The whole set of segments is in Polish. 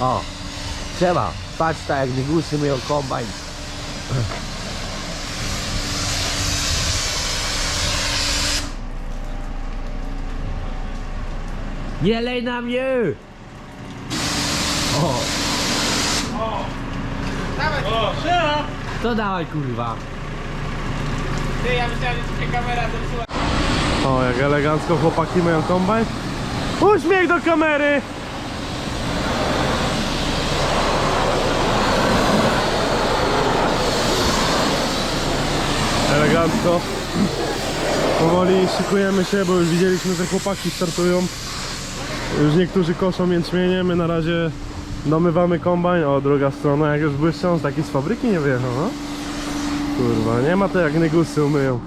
O, trzeba. Patrz tak jak nygusy myją kombajn. Nie lej na mnie! O, O, siema! to dawaj kurwa. Ty, ja myślałem, że się kamera zepsuła. O, jak elegancko chłopaki mają kombajn. Uśmiech do kamery! Elegancko. Powoli szykujemy się, bo już widzieliśmy, że chłopaki startują. Już niektórzy koszą jęczmienie, my na razie domywamy kombajn. O, druga strona, jak już błyszczą, taki z fabryki nie wyjechał, no? Kurwa, nie ma to jak negusy umyją.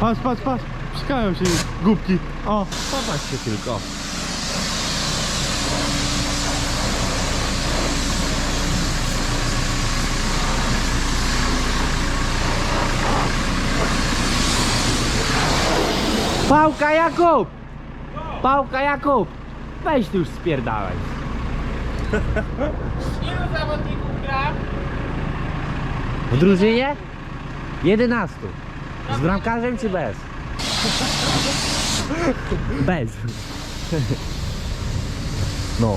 Patrz, patrz, patrz. Psikają się głupki. O, popatrzcie tylko. Pałka Jakub! Pałka Jakub! Weź tu już spierdalaj. Ilu zawodników gra? W drużynie? 11. Z bramkarzem czy bez? Bez. No.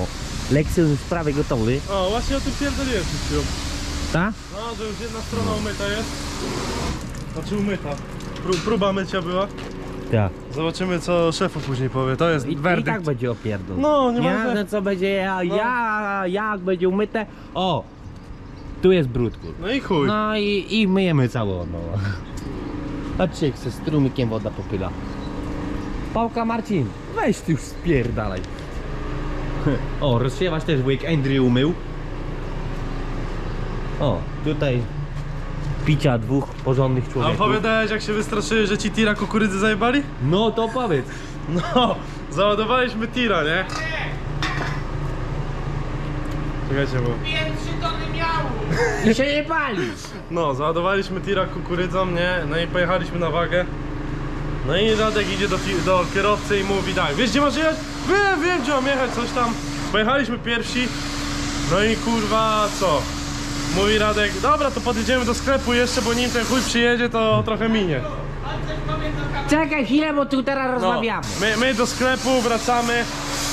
Lekcje już prawie gotowy. O, właśnie o tym pierdoliłem przed chwilą. Tak? No, że już jedna strona umyta jest. Znaczy umyta. Pró próba mycia była. Tak. Zobaczymy co szefu później powie. To jest I, I werdykt. tak będzie opierdol. No, nie ma że- co będzie, ja, No. ja, jak będzie umyte. O! Tu jest brud, kur. No i chuj. No i, i myjemy całą od nowa. Patrzcie, jak se strumykiem woda popyla. Pałka Marcin, weź ty już spierdalaj. O, rozsiewasz też wujek Andrew umył. O, tutaj picia dwóch porządnych A człowieków. opowiadałeś jak się wystraszyli, że ci tira kukurydzy zajebali? No to powiedz. No, załadowaliśmy tira, nie? Czekajcie, bo... Piję 3 tony miału. I się nie pali. No, załadowaliśmy tira kukurydzą, nie? No i pojechaliśmy na wagę. No i Radek idzie do, do kierowcy i mówi tak, wiesz gdzie masz jechać? Wiem, wiem gdzie mam jechać, coś tam. Pojechaliśmy pierwsi. No i kurwa, co? Mówi Radek, dobra to podjedziemy do sklepu jeszcze, bo nim ten chuj przyjedzie, to trochę minie. Czekaj chwilę, bo tu teraz No, rozmawiamy. my, my do sklepu wracamy,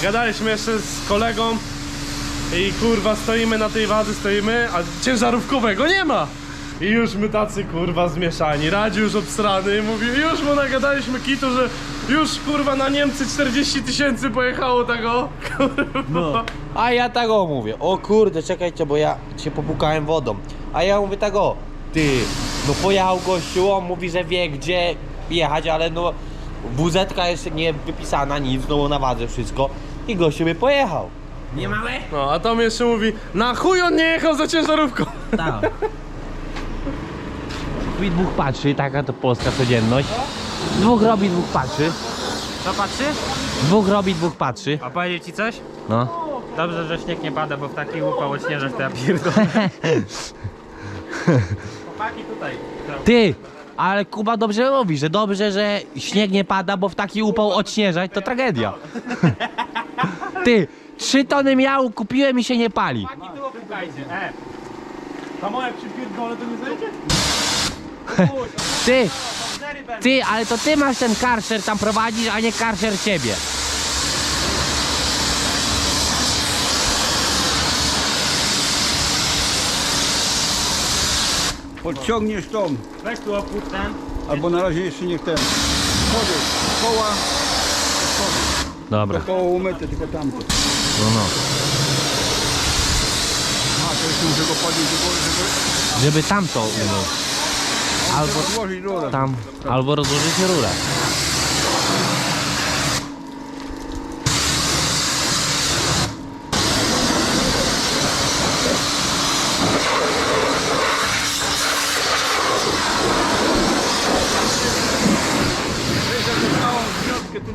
gadaliśmy jeszcze z kolegą i kurwa stoimy na tej wadze, stoimy, a ciężarówkowego nie ma. I już my tacy kurwa zmieszani, Radzi już obstrany, mówi, już mu nagadaliśmy kitu, że już kurwa na Niemcy 40 tysięcy pojechało tego, kurwa. No. A ja tak o mówię, o kurde, czekajcie, bo ja się popukałem wodą. A ja mówię tak o, ty, no pojechał gościu, on mówi, że wie gdzie jechać, ale no wuzetka jeszcze nie wypisana, nic, no na wadze wszystko. I gościu by pojechał. Nie małe? No, a Tom jeszcze mówi, na chuj on nie jechał za ciężarówką. Tak. I dwóch patrzy, taka to polska codzienność. Dwóch robi, dwóch patrzy. Co patrzy? Dwóch robi, dwóch patrzy. A powiedzieć ci coś? No. Dobrze, że śnieg nie pada, bo w taki upał odśnieżasz to ja pierdolę. Chłopaki tutaj. Ty, ale Kuba dobrze mówi, że dobrze, że śnieg nie pada, bo w taki upał odśnieżać to tragedia. Ty, trzy tony miał, kupiłem i się nie pali. Chłopaki tu opukajcie. E, Tam jak się pierdolę, to nie zajdzie? Ty, ty, ale to ty masz ten karszer tam prowadzić, a nie karszer ciebie. Podciągniesz tą, Weź tu opuść ten. albo na razie jeszcze niech ten. Schody, koła, Dobra, koło umyte, tylko tamte. No no. A, to jeszcze muszę go podnieść do góry, żeby Żeby tamto umył. Albo rozłożyć rurę. tam, albo rozłożyć rurę.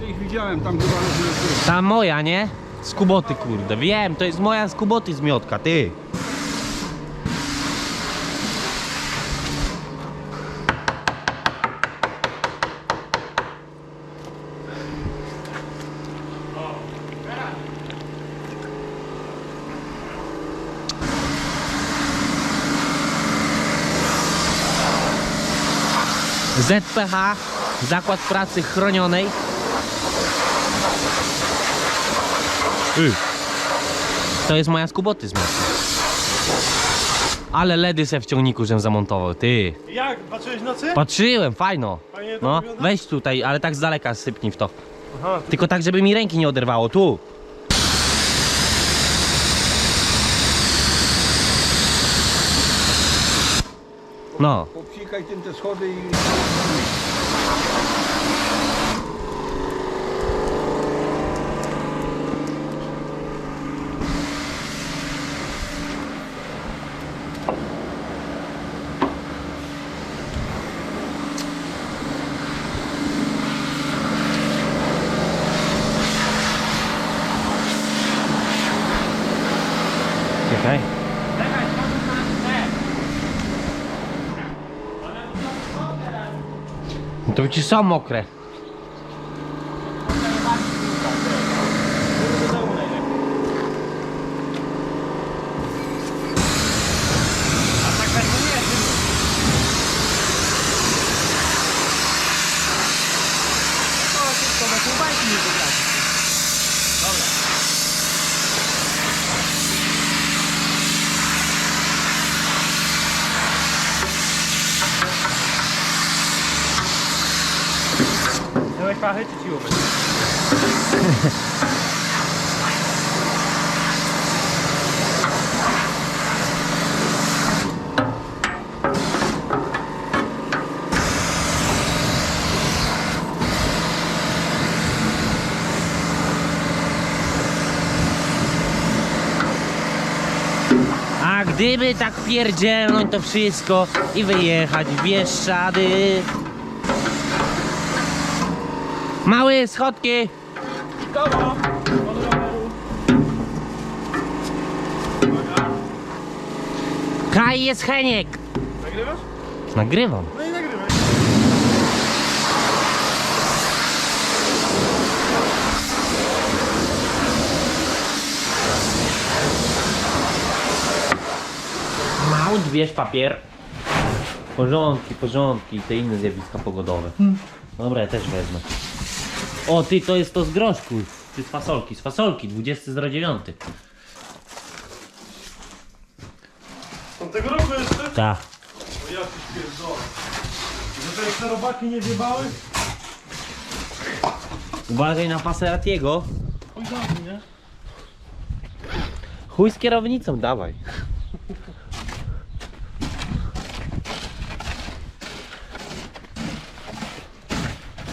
Ich widziałem, tam chyba leży Ta moja, nie? Z Kuboty, kurde. Wiem, to jest moja z Kuboty zmiotka, ty. ZPH, Zakład Pracy Chronionej Y. To jest moja skuboty z mocy. Ale ledy se w ciągniku, żem zamontował, ty. Jak? Patrzyłeś nocy? Patrzyłem, fajno. Fajnie to No, wygląda? weź tutaj, ale tak z daleka sypnij w to. Aha, Tylko tak, żeby mi ręki nie oderwało, tu. No, Popsikaj tym te schody i... czekaj. No To ci są mokre. Pachy czy ci? A gdyby tak pierdzielnąć to wszystko i wyjechać w Bieszczady. Mały, schodki. Kaj jest Heniek. nagrywasz? Nagrywam. No i nagrywaj. Małd, bierz papier. Porządki, porządki i te inne zjawiska pogodowe. Dobra, ja też wezmę. O, ty, to jest to z groszku. Ty z fasolki, z fasolki, 20.09. Z tamtego roku jeszcze? Tak. O ja ci pierdolę. Że te jeszcze robaki nie wjebały? Uważaj na Passeratiego. Oj, dawno, nie? Chuj z kierownicą, dawaj.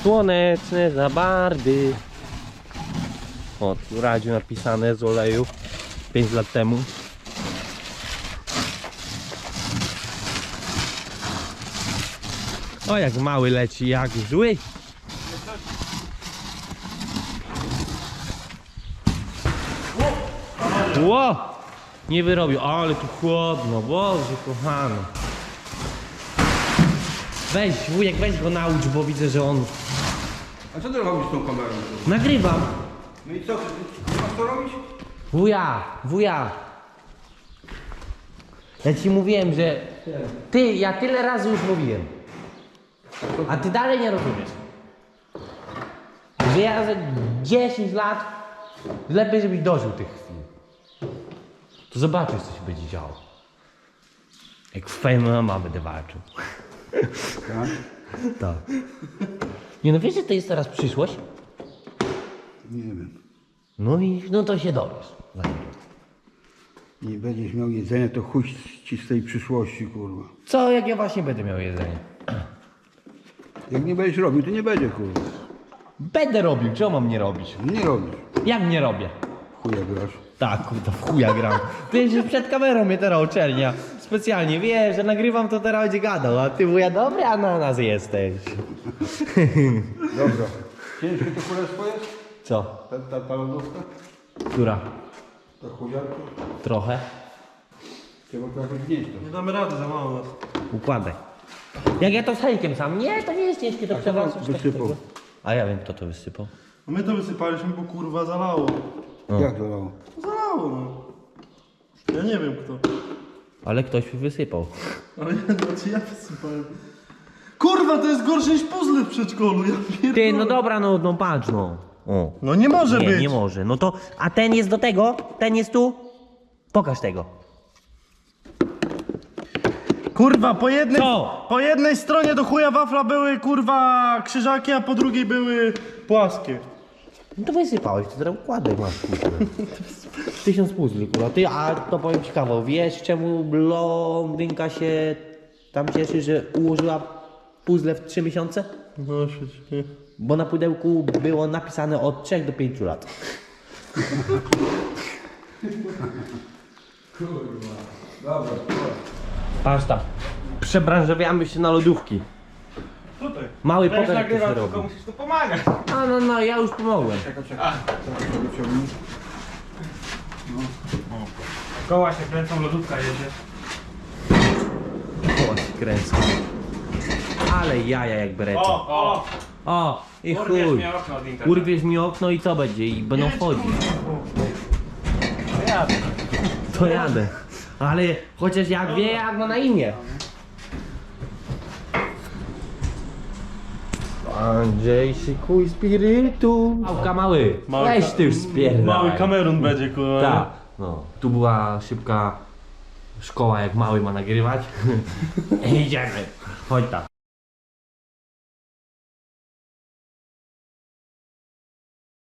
Słoneczne zabardy. O, tu radziu napisane z oleju 5 lat temu. O, jak mały leci, jak zły. Ło! Nie wyrobił, ale tu chłodno, Boże kochany. Weź, wujek, weź go naucz, bo widzę, że on... A co ty robisz z tą kamerą? Nagrywam. No i co, nie masz co robić? Wuja, wuja. Ja ci mówiłem, że... Ty, ja tyle razy już mówiłem. A ty dalej nie rozumiesz. Że ja za 10 lat lepiej, żebyś dożył tych chwil. To zobaczysz, co się będzie działo. Jak w Fame MMA będę walczył. Tak? Tak. Nie no wiesz, że to jest teraz przyszłość? Nie wiem. No i no to się dowiesz. za chwilę. Nie będziesz miał jedzenia, to chuj ci z tej przyszłości, kurwa. Co, jak ja właśnie będę miał jedzenie? Jak nie będziesz robił, to nie będzie, kurwa. Będę robił, czemu mam nie robić? Nie robisz. Jak nie robię? Chuja grasz. Tak, kurde, w chuja gram. Ty już przed kamerą mnie teraz uczernia. Specjalnie, wiesz, że nagrywam to teraz będzie gadał, a ty wuja dobry ananas jesteś. Dobra. Ciężkie to królestwo jest? Co? Ta, ta, ta lodówka? Która? Ta chujarka? Trochę. Trzeba to jakoś wnieść to. Nie damy rady, za mało nas. Układaj. Jak ja to z hejkiem sam. Nie, to nie jest ciężkie, to trzeba coś takiego. wysypał? A ja wiem, kto to wysypał. No my to wysypaliśmy, bo kurwa zalało. No. Jak to dało? Zalało, no. Ja nie wiem kto. Ale ktoś wysypał. Ale ja, znaczy ja wysypałem. Kurwa, to jest gorsze niż puzzle w przedszkolu, ja pierdolę. Ty, no dobra, no, no patrz, no. O. No nie może Nie, być. nie może. No to, a ten jest do tego, ten jest tu. Pokaż tego. Kurwa, po jednej, Co? po jednej stronie do chuja wafla były kurwa krzyżaki, a po drugiej były płaskie. No to wysypałeś, to teraz układek masz, kurwa. Tysiąc puzli, kurwa. Ty, a to powiem ci kawał, wiesz czemu blondynka się tam cieszy, że ułożyła puzzle w 3 miesiące? No świetnie. Bo na pudełku było napisane od 3 do 5 lat. Patrz tam. Przebranżawiamy się na lodówki. Tutaj. Mały Będziesz pokaż jak to się nagrywał, tylko robi. musisz tu pomagać. A no, no, ja już pomogłem. Koła się kręcą, lodówka jedzie. Koła się kręcą. Ale jaja jak berecie. O, o! O, i Urwiesz chuj. mi okno od internetu. Urwiesz mi okno i co będzie? I będą wchodzić. To jadę. Ale chociaż jak wie, jak ma na imię. Andrzej, szykuj spirytu. Małka mały. Mały Weź ty już spierdalaj. Mały Kamerun będzie kurwa. Tak. No, tu była szybka szkoła, jak mały ma nagrywać. Idziemy. Chodź tam.